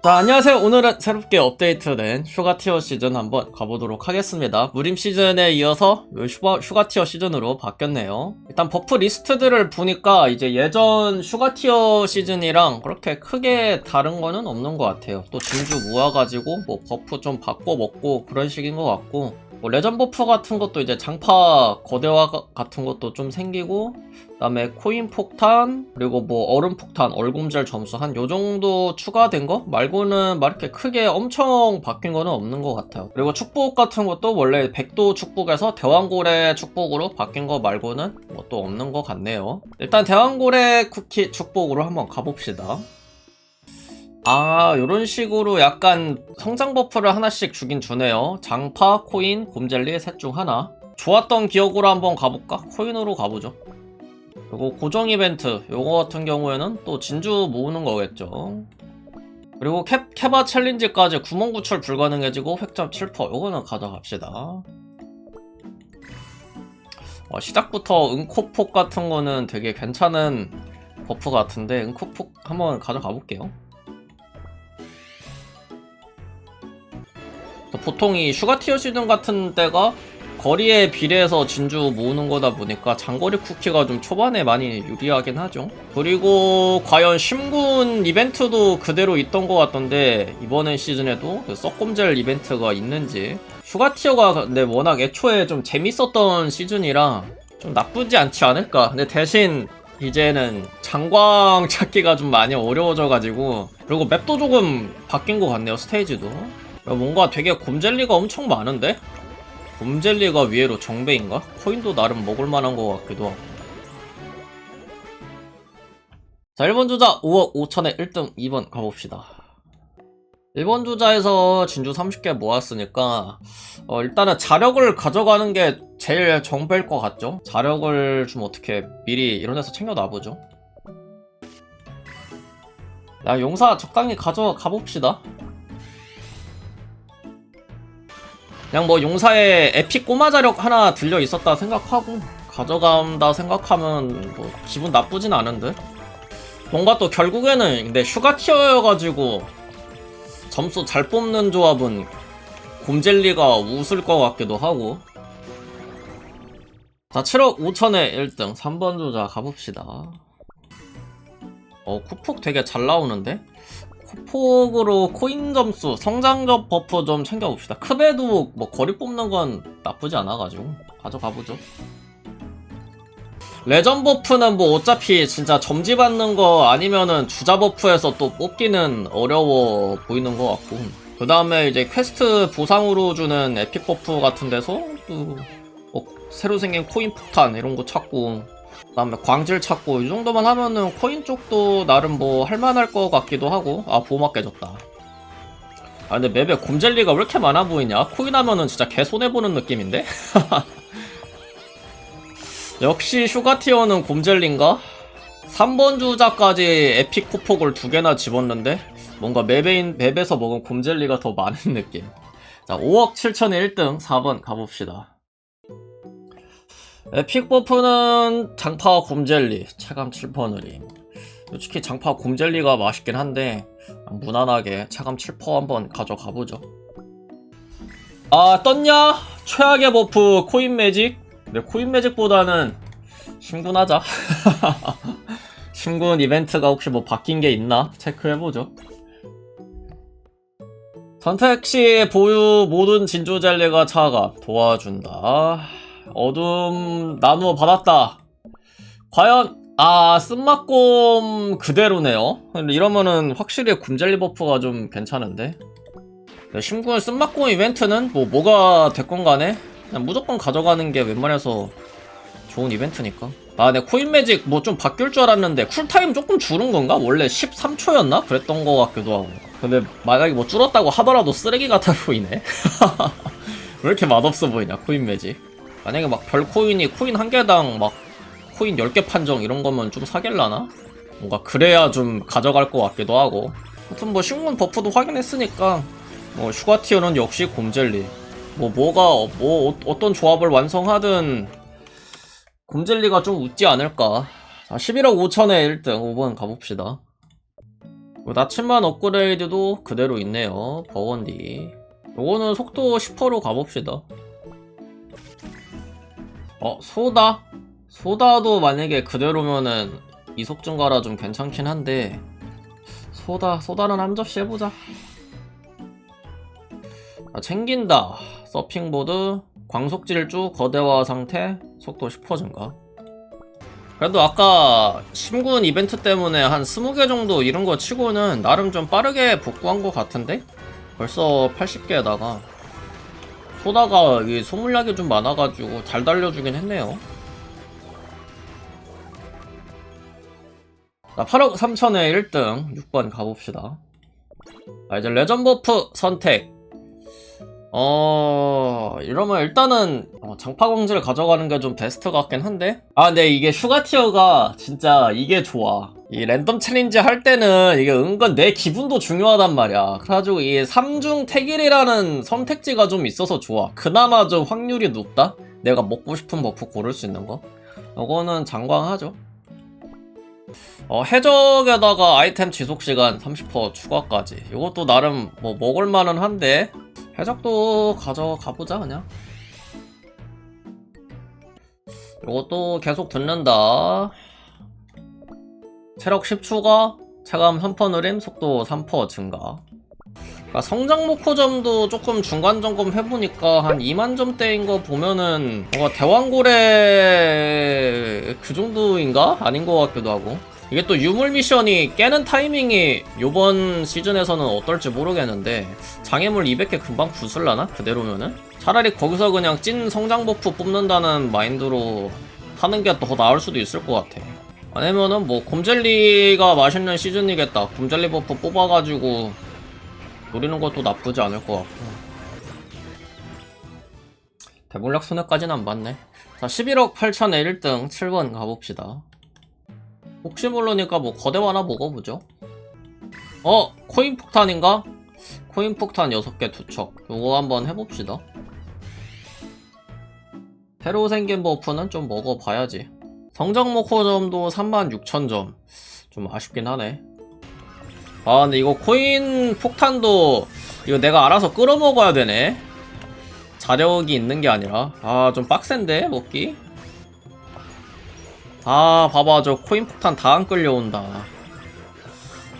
자 안녕하세요. 오늘은 새롭게 업데이트된 휴가티어 시즌 한번 가보도록 하겠습니다. 무림 시즌에 이어서 휴가, 휴가티어 시즌으로 바뀌었네요. 일단 버프 리스트들을 보니까 이제 예전 휴가티어 시즌이랑 그렇게 크게 다른 거는 없는 것 같아요. 또 진주 모아가지고 뭐 버프 좀 바꿔 먹고 그런 식인 것 같고 뭐 레전 버프 같은 것도 이제 장파 거대화 가- 같은 것도 좀 생기고 그다음에 코인 폭탄 그리고 뭐 얼음 폭탄 얼굴젤 점수 한 요 정도 추가된 거 말고는 막 이렇게 크게 엄청 바뀐 거는 없는 것 같아요. 그리고 축복 같은 것도 원래 백도 축복에서 대왕고래 축복으로 바뀐 거 말고는 뭐 또 없는 것 같네요. 일단 대왕고래 쿠키 축복으로 한번 가봅시다. 아, 요런 식으로 약간 성장 버프를 하나씩 주긴 주네요. 장파, 코인, 곰젤리 셋 중 하나. 좋았던 기억으로 한번 가볼까? 코인으로 가보죠. 그리고 고정 이벤트 요거 같은 경우에는 또 진주 모으는 거겠죠 그리고 캡, 캐바 챌린지까지 구멍 구출 불가능해지고 획점 7% 요거는 가져갑시다 어, 시작부터 응코폭 같은 거는 되게 괜찮은 버프 같은데 응코폭 한번 가져가 볼게요 보통 이 슈가티어 시즌 같은 때가 거리에 비례해서 진주 모으는 거다 보니까 장거리 쿠키가 좀 초반에 많이 유리하긴 하죠. 그리고 과연 심군 이벤트도 그대로 있던 것 같던데 이번엔 시즌에도 그 썩꼼젤 이벤트가 있는지 휴가티어가 근데 워낙 애초에 좀 재밌었던 시즌이라 좀 나쁘지 않지 않을까. 근데 대신 이제는 장광 찾기가 좀 많이 어려워져가지고 그리고 맵도 조금 바뀐 것 같네요 스테이지도 뭔가 되게 곰젤리가 엄청 많은데? 곰젤리가 위에로 정배인가? 코인도 나름 먹을만한 것 같기도 하고. 자 1번 주자 5억 5천에 1등 2번 가봅시다. 1번 주자에서 진주 30개 모았으니까 어, 일단은 자력을 가져가는 게 제일 정배일 것 같죠? 자력을 좀 어떻게 미리 이런 데서 챙겨놔보죠. 야 용사 적당히 가져가 봅시다 그냥 뭐 용사에 에픽 꼬마 자력 하나 들려 있었다 생각하고 가져간다 생각하면 뭐 기분 나쁘진 않은데. 뭔가 또 결국에는 근데 슈가 티어여가지고 점수 잘 뽑는 조합은 곰젤리가 웃을 것 같기도 하고. 자 7억 5천에 1등. 3번 주자 가봅시다. 어 쿠폭 되게 잘 나오는데 폭으로 코인 점수, 성장적 버프 좀 챙겨봅시다. 크베도 뭐 거리 뽑는 건 나쁘지 않아가지고 가져가보죠. 레전 버프는 뭐 어차피 진짜 점지 받는 거 아니면은 주자 버프에서 또 뽑기는 어려워 보이는 것 같고 그 다음에 이제 퀘스트 보상으로 주는 에픽 버프 같은 데서 또 뭐 새로 생긴 코인 폭탄 이런 거 찾고 그다음에 광질 찾고 이 정도만 하면은 코인 쪽도 나름 뭐 할만할 것 같기도 하고. 아 보호막 깨졌다. 아 근데 맵에 곰젤리가 왜 이렇게 많아 보이냐? 코인 하면은 진짜 개 손해보는 느낌인데? 역시 슈가티어는 곰젤리인가? 3번 주자까지 에픽 쿠폭을 두 개나 집었는데 뭔가 맵에, 맵에서 먹은 곰젤리가 더 많은 느낌. 자 5억 7천에 1등 4번 가봅시다 에픽 버프는 장파 곰젤리 체감 7%느림 솔직히 장파 곰젤리가 맛있긴 한데 무난하게 체감 7% 한번 가져가보죠. 아 떴냐? 최악의 버프 코인 매직? 근데 코인 매직보다는 심군하자. 심군 이벤트가 혹시 뭐 바뀐 게 있나? 체크해보죠. 선택 시 보유 모든 진주 젤리가 차가 도와준다 어둠 나누어 받았다. 과연 아 쓴맛곰 그대로네요. 이러면은 확실히 곰젤리 버프가 좀 괜찮은데. 네, 심궁의 쓴맛곰 이벤트는 뭐 뭐가 됐건 간에 그냥 무조건 가져가는 게 웬만해서 좋은 이벤트니까. 아, 네 코인 매직 뭐 좀 바뀔 줄 알았는데 쿨타임 조금 줄은 건가? 원래 13초였나? 그랬던 거 같기도 하고. 근데 만약에 뭐 줄었다고 하더라도 쓰레기 같아 보이네. 왜 이렇게 맛없어 보이냐 코인 매직. 만약에 막 별 코인이 코인 한 개당 막 코인 10개 판정 이런 거면 좀 사길라나? 뭔가 그래야 좀 가져갈 것 같기도 하고 하여튼 뭐 신문 버프도 확인했으니까 뭐 슈가티어는 역시 곰젤리 뭐 뭐가 뭐 어- 어떤 조합을 완성하든 곰젤리가 좀 웃지 않을까 자 11억 5천에 1등 5번 가봅시다 나침반 업그레이드도 그대로 있네요. 버원디. 요거는 속도 10%로 가봅시다. 어, 소다? 소다도 만약에 그대로면은 이속 증가라 좀 괜찮긴 한데, 소다, 소다는 한 접시 해보자. 아, 챙긴다. 서핑보드, 광속질주, 거대화 상태, 속도 10% 증가. 그래도 아까 심군 이벤트 때문에 한 20개 정도 이런 거 치고는 나름 좀 빠르게 복구한 것 같은데? 벌써 80개에다가 소다가 이 소물약이 좀 많아가지고 잘 달려주긴 했네요. 나 8억 3천에 1등 6번 가봅시다. 아, 이제 레전 버프 선택. 어, 이러면 일단은 어, 장파공지를 가져가는 게 좀 베스트 같긴 한데? 아, 근데 이게 슈가 티어가 진짜 이게 좋아. 이 랜덤 챌린지 할 때는 이게 은근 내 기분도 중요하단 말이야. 그래가지고 이 3중 태길이라는 선택지가 좀 있어서 좋아. 그나마 좀 확률이 높다? 내가 먹고 싶은 버프 고를 수 있는 거. 이거는 장광하죠. 어, 해적에다가 아이템 지속시간 30% 추가까지. 이것도 나름 뭐 먹을만은 한데, 해적도 가져가보자, 그냥. 이것도 계속 듣는다. 체력 10 추가, 체감 3% 느림, 속도 3% 증가. 그러니까 성장 목표점도 조금 중간 점검 해보니까 한 2만 점대인 거 보면은 뭔가 대왕고래 그 정도인가? 아닌 것 같기도 하고. 이게 또 유물 미션이 깨는 타이밍이 요번 시즌에서는 어떨지 모르겠는데 장애물 200개 금방 부술라나? 그대로면은? 차라리 거기서 그냥 찐 성장 버프 뽑는다는 마인드로 하는 게 더 나을 수도 있을 것 같아. 아니면은 뭐 곰젤리가 맛있는 시즌이겠다. 곰젤리 버프 뽑아가지고 노리는 것도 나쁘지 않을 것 같고. 대물약 손해까지는 안 봤네. 자, 11억 8천에 1등 7번 가봅시다. 혹시 모르니까 뭐 거대화 하나 먹어보죠. 어? 코인 폭탄인가? 코인 폭탄 6개 투척. 요거 한번 해봅시다. 새로 생긴 버프는 좀 먹어봐야지. 성장 목표점도 36,000점. 좀 아쉽긴 하네. 아, 근데 이거 코인 폭탄도 이거 내가 알아서 끌어먹어야 되네. 자력이 있는 게 아니라. 아, 좀 빡센데, 먹기? 아 봐봐. 저 코인 폭탄 다 안 끌려온다.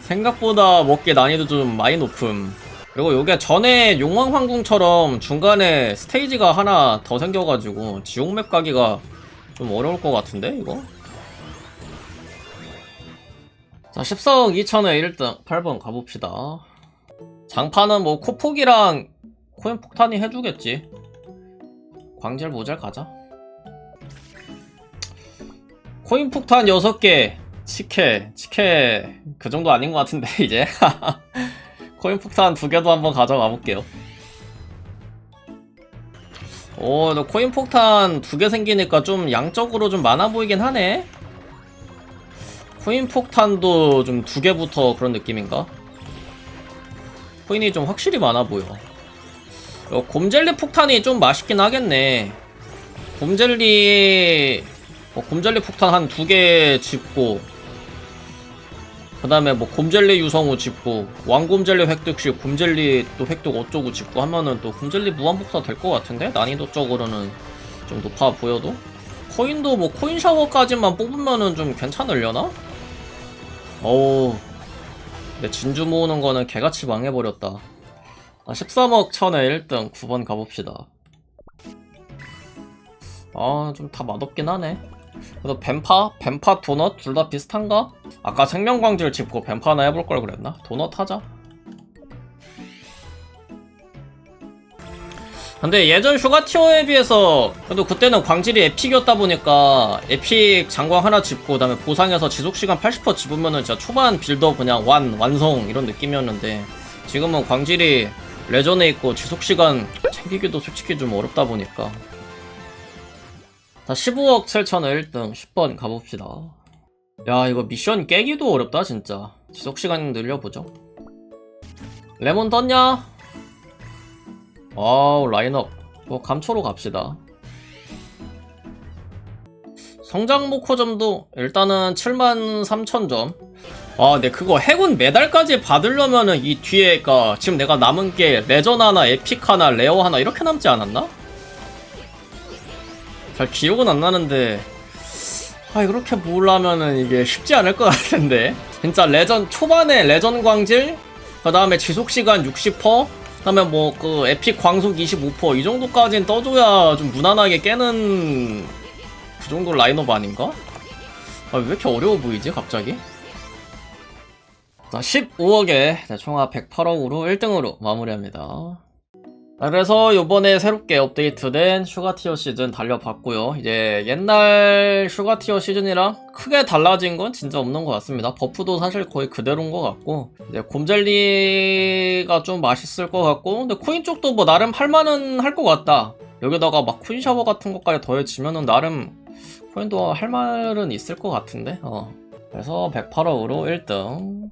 생각보다 먹기 난이도 좀 많이 높음. 그리고 요게 전에 용왕황궁처럼 중간에 스테이지가 하나 더 생겨가지고 지옥맵 가기가 좀 어려울 것 같은데 이거? 자 14억 2천에 1등 8번 가봅시다. 장판은 뭐 코폭이랑 코인 폭탄이 해주겠지. 광질 모젤 가자 코인 폭탄 6개 치케 치케 그 정도 아닌 것 같은데 이제 코인 폭탄 두 개도 한번 가져가 볼게요 오, 너 코인 폭탄 두 개 생기니까 좀 양적으로 좀 많아 보이긴 하네. 코인 폭탄도 좀 두 개부터 그런 느낌인가? 코인이 좀 확실히 많아 보여. 어, 곰젤리 폭탄이 좀 맛있긴 하겠네. 곰젤리 뭐 곰젤리 폭탄 한 두개 짚고 그 다음에 뭐 곰젤리 유성우 짚고 왕곰젤리 획득시 곰젤리 또 획득 어쩌고 짚고 하면은 또 곰젤리 무한복사 될 것 같은데? 난이도 적으로는 좀 높아 보여도? 코인도 뭐 코인 샤워까지만 뽑으면은 좀 괜찮으려나? 어우 근데 진주 모으는 거는 개같이 망해버렸다 아 13억 천에 1등 9번 가봅시다 아 좀 다 맛없긴 하네 그래서 뱀파? 뱀파 도넛? 둘 다 비슷한가? 아까 생명광질 짚고 뱀파 하나 해볼 걸 그랬나? 도넛 하자. 근데 예전 슈가티어에 비해서 그래도 그때는 광질이 에픽이었다 보니까 에픽 장광 하나 짚고 그다음에 보상해서 지속시간 80% 집으면은 진짜 초반 빌더 그냥 완 완성 이런 느낌이었는데 지금은 광질이 레전에 있고 지속시간 챙기기도 솔직히 좀 어렵다 보니까 자 15억 7천원 1등. 10번 가봅시다. 야 이거 미션 깨기도 어렵다 진짜. 지속시간 늘려보죠. 레몬 떴냐? 와우 라인업. 뭐 감초로 갑시다. 성장 목표점도 일단은 73,000점. 아, 근데 그거 해군 메달까지 받으려면은 이 뒤에, 가 지금 내가 남은 게 레전 하나, 에픽 하나, 레어 하나 이렇게 남지 않았나? 잘 기억은 안 나는데, 아, 이렇게 보려면은 이게 쉽지 않을 것 같은데. 진짜 레전, 초반에 레전 광질, 그 다음에 지속시간 60%, 그 다음에 뭐, 그, 에픽 광속 25%, 이 정도까지는 떠줘야 좀 무난하게 깨는 그 정도 라인업 아닌가? 아, 왜 이렇게 어려워 보이지, 갑자기? 자, 15억에 총합 108억으로 1등으로 마무리합니다. 자, 그래서 요번에 새롭게 업데이트된 슈가티어 시즌 달려봤고요. 이제 옛날 슈가티어 시즌이랑 크게 달라진 건 진짜 없는 것 같습니다. 버프도 사실 거의 그대로인 것 같고, 이제 곰젤리가 좀 맛있을 것 같고, 근데 코인 쪽도 뭐 나름 할만은 할 것 같다. 여기다가 막 코인 샤워 같은 것까지 더해지면은 나름 코인도 할 말은 있을 것 같은데, 어. 그래서 108억으로 1등.